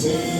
Say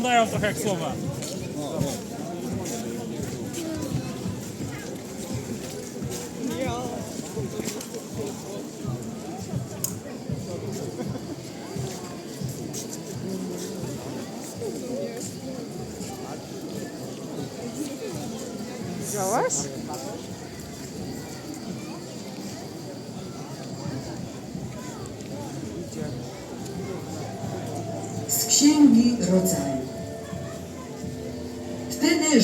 wyglądają trochę jak słowa. Widziałaś? Z księgi rodzaju.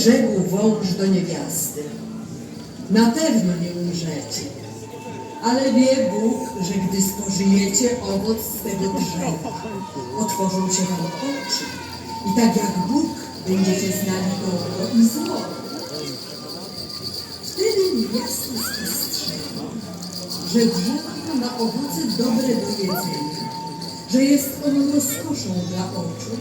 Rzekł wąż do niewiasty. Na pewno nie umrzecie. Ale wie Bóg, że gdy spożyjecie owoc z tego drzewa, otworzą się wam oczy. I tak jak Bóg będziecie znali dobro i zło. Wtedy niewiasta spostrzegła, że drzewo ma owoce dobre do jedzenia, że jest ono rozkoszą dla oczu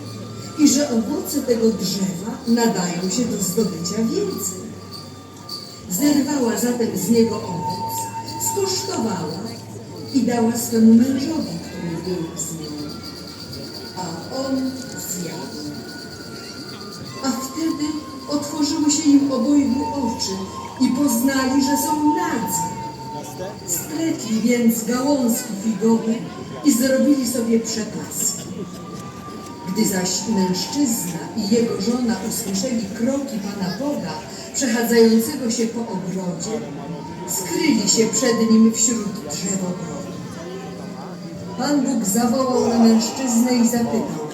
i że owoce tego drzewa nadają się do zdobycia wiedzy. Zerwała zatem z niego owoc, skosztowała i dała swemu mężowi, który był z nią, a on zjadł. A wtedy otworzyły się im obojgu oczy i poznali, że są nadzy. Spletli więc gałązki figowe i zrobili sobie przepaski. Gdy zaś mężczyzna i jego żona usłyszeli kroki Pana Boga przechadzającego się po ogrodzie, skryli się przed nim wśród drzew ogrodu. Pan Bóg zawołał na mężczyznę i zapytał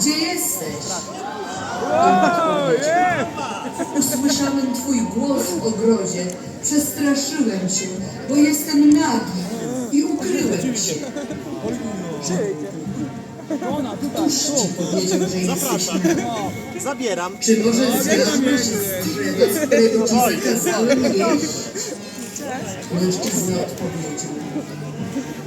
gdzie jesteś? Usłyszałem Twój głos w ogrodzie, przestraszyłem się, bo jestem nagi i ukryłem się. Któż Ci powiedział, że jesteś nagi? Zabieram. Czy może zjadłeś z drzewa, z którego Ci zakazałem jeść? Mężczyzna odpowiedział.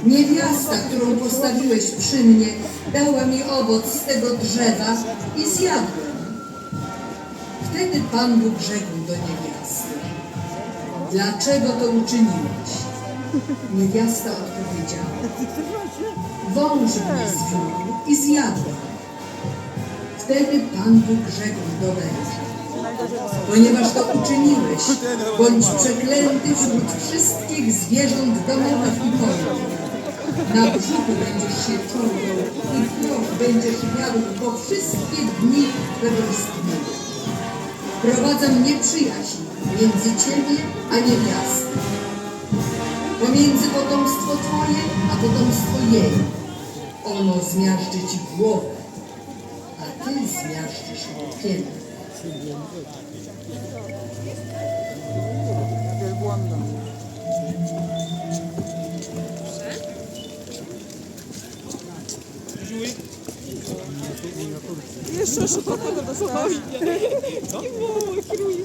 Niewiasta, którą postawiłeś przy mnie, dała mi owoc z tego drzewa i zjadłem. Wtedy Pan Bóg rzekł do niewiasty. Dlaczego to uczyniłeś? Niewiasta odpowiedziała. Wąż mnie zwiódł i zjadłem. Wtedy Pan Bóg rzekł do węża. Ponieważ to uczyniłeś, bądź przeklęty wśród wszystkich zwierząt domowych i polnych. Na brzuchu będziesz się czołgał i proch będziesz jadł po wszystkie dni twego istnienia. Wprowadzam nieprzyjaźń między ciebie a niewiastą. Pomiędzy potomstwo twoje, a potomstwo jej. Ono zmiażdży ci głowę, a ty zmiażdżysz mu piętę. Jeszcze szybko do spokojnie. Co? Nie było, kieruję.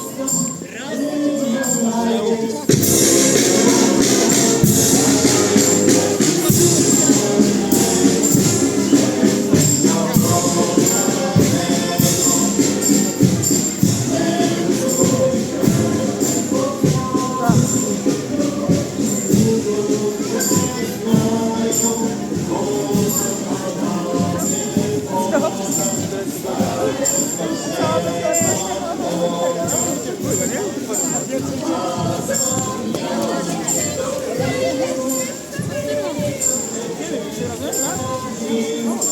Jesus.